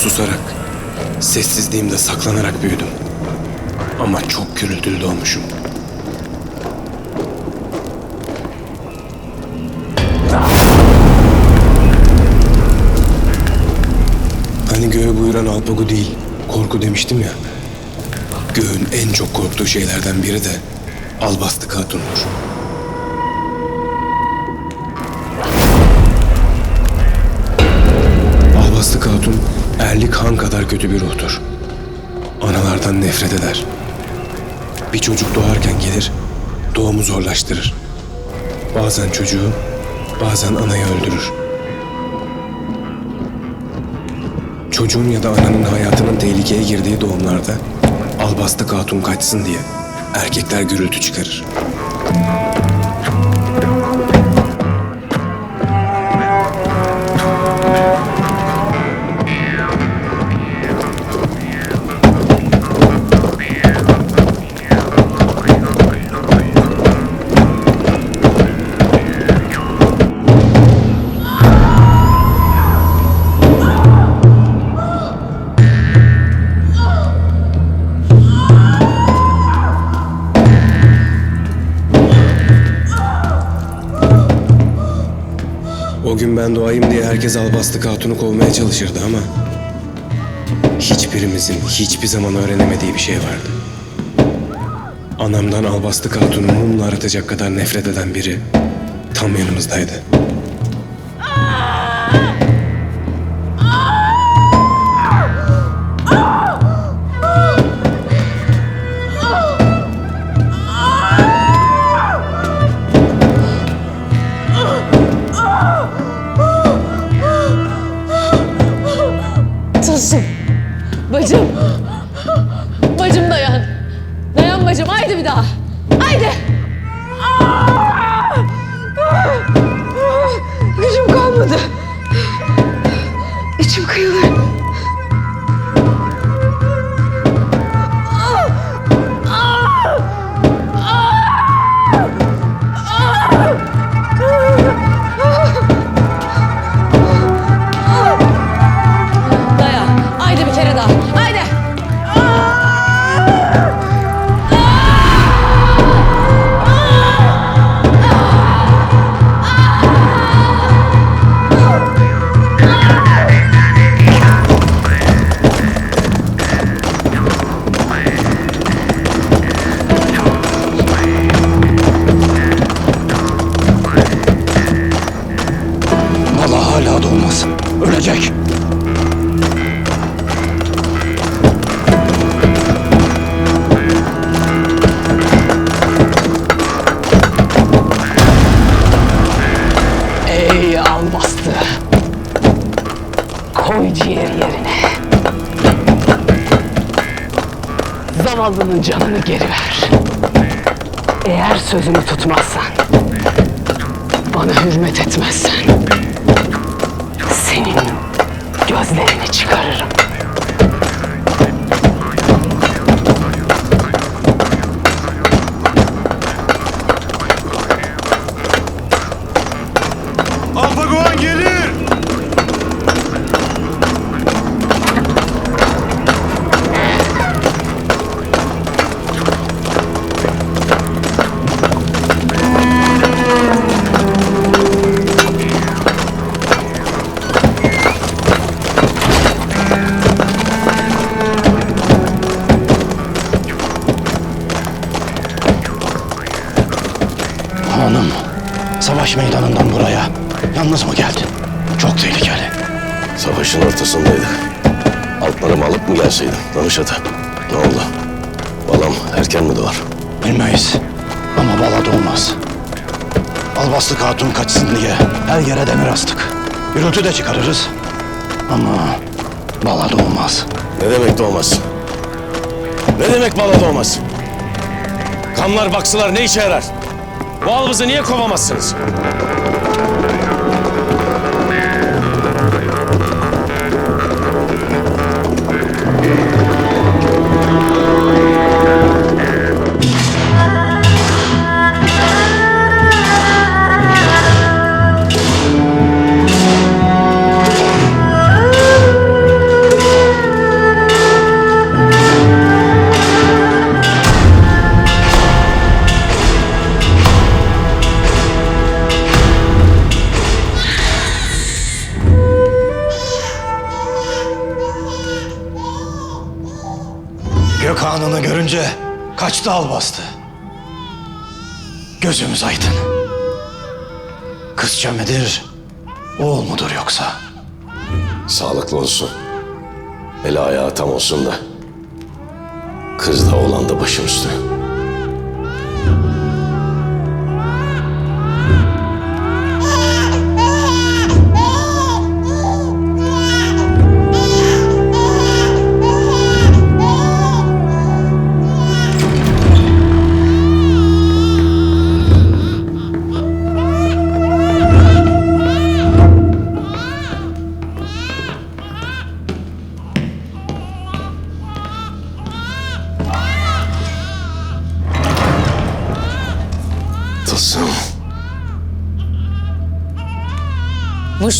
susarak, sessizliğimde saklanarak büyüdüm. Ama çok gürültülü doğmuşum. Hani göğe buyuran Alpago değil, korku demiştim ya. Göğün en çok korktuğu şeylerden biri de Albastık Hatun'dur. Erlik Han kadar kötü bir ruhtur. Analardan nefret eder. Bir çocuk doğarken gelir, doğumu zorlaştırır. Bazen çocuğu, bazen anayı öldürür. Çocuğun ya da ananın hayatının tehlikeye girdiği doğumlarda Albastık Hatun kaçsın diye erkekler gürültü çıkarır. Gün ben doğayım diye herkes Albastık Hatun'u kovmaya çalışırdı ama... Hiçbirimizin hiçbir zaman öğrenemediği bir şey vardı. Anamdan Albastık Hatun'u mumla aratacak kadar nefret eden biri tam yanımızdaydı. Koy yerine. Zavallının canını geri ver. Eğer sözünü tutmazsan, bana hürmet etmezsen, senin gözlerini çıkarırım. Buraya yalnız mı geldin? Çok tehlikeli. Savaşın ortasındaydık. Altlarımı alıp mı gelseydin danışata? Ne oldu? Balam erken mi doğar? Bilmeyiz ama bala doğmaz. Albastık hatun kaçsın diye her yere demir astık. Gürültü de çıkarırız ama bala doğmaz. Ne demek doğmaz? Ne demek bala doğmaz? Kanlar baksılar ne işe yarar? Bu albızı niye kovamazsınız? Gökhan'ını görünce kaçtı al bastı. Gözümüz aydın. Kızça mıdır, oğul mudur yoksa? Sağlıklı olsun. Eli ayağı tam olsun da. Kız da oğlan da başım üstü.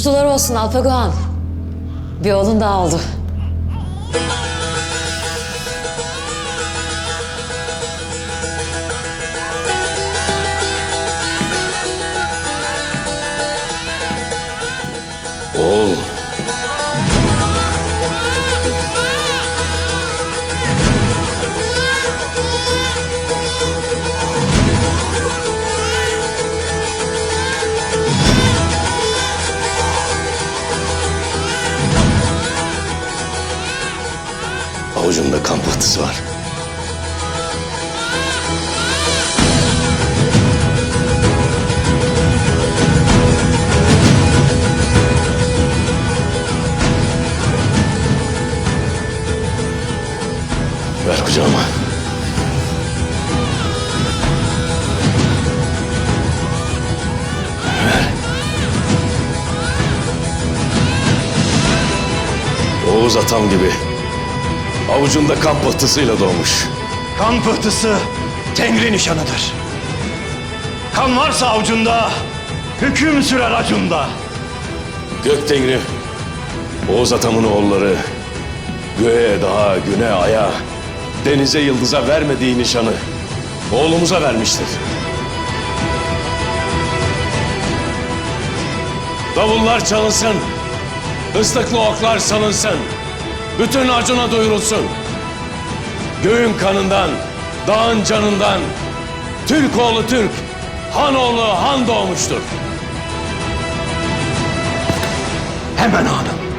Muştular olsun Alpagoğan. Bir oğlun daha oldu. Oğul. Avucunda kan pıhtısı var. Ver kucağıma. Ver. Oğuz atam gibi avucunda kan pıhtısıyla doğmuş. Kan pıhtısı Tengri nişanıdır. Kan varsa avucunda, hüküm sürer acunda. Gök Tengri, Oğuz atamın oğulları göğe, dağa, güne, aya, denize, yıldıza vermediği nişanı oğlumuza vermiştir. Davullar çalınsın, ıslıklı oklar salınsın, bütün acına duyurulsun. Göğün kanından, dağın canından, Türk oğlu Türk, Han oğlu Han doğmuştur. Hemen hanım.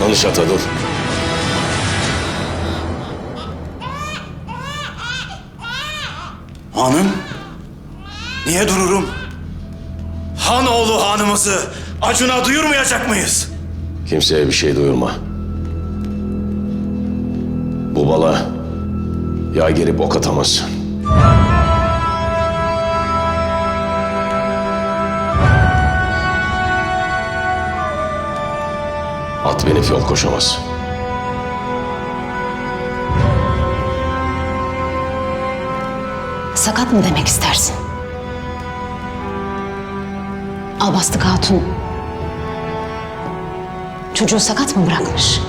Danış ata dur. Hanım, niye dururum? Han oğlu hanımızı acına duyurmayacak mıyız? Kimseye bir şey duyurma. Bu bala yağ gelip ok atamazsın. At binip yol koşamaz. Sakat mı demek istersin? Albastık Hatun çocuğu sakat mı bırakmış?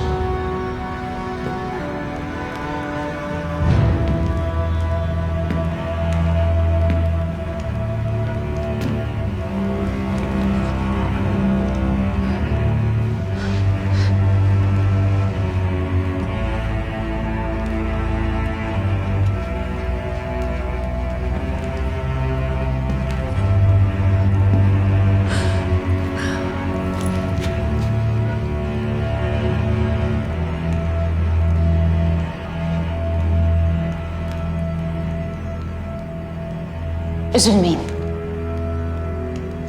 Üzülmeyin.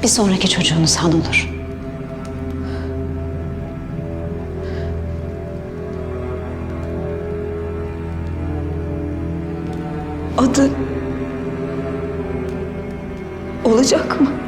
Bir sonraki çocuğunuz han olur. adı olacak mı?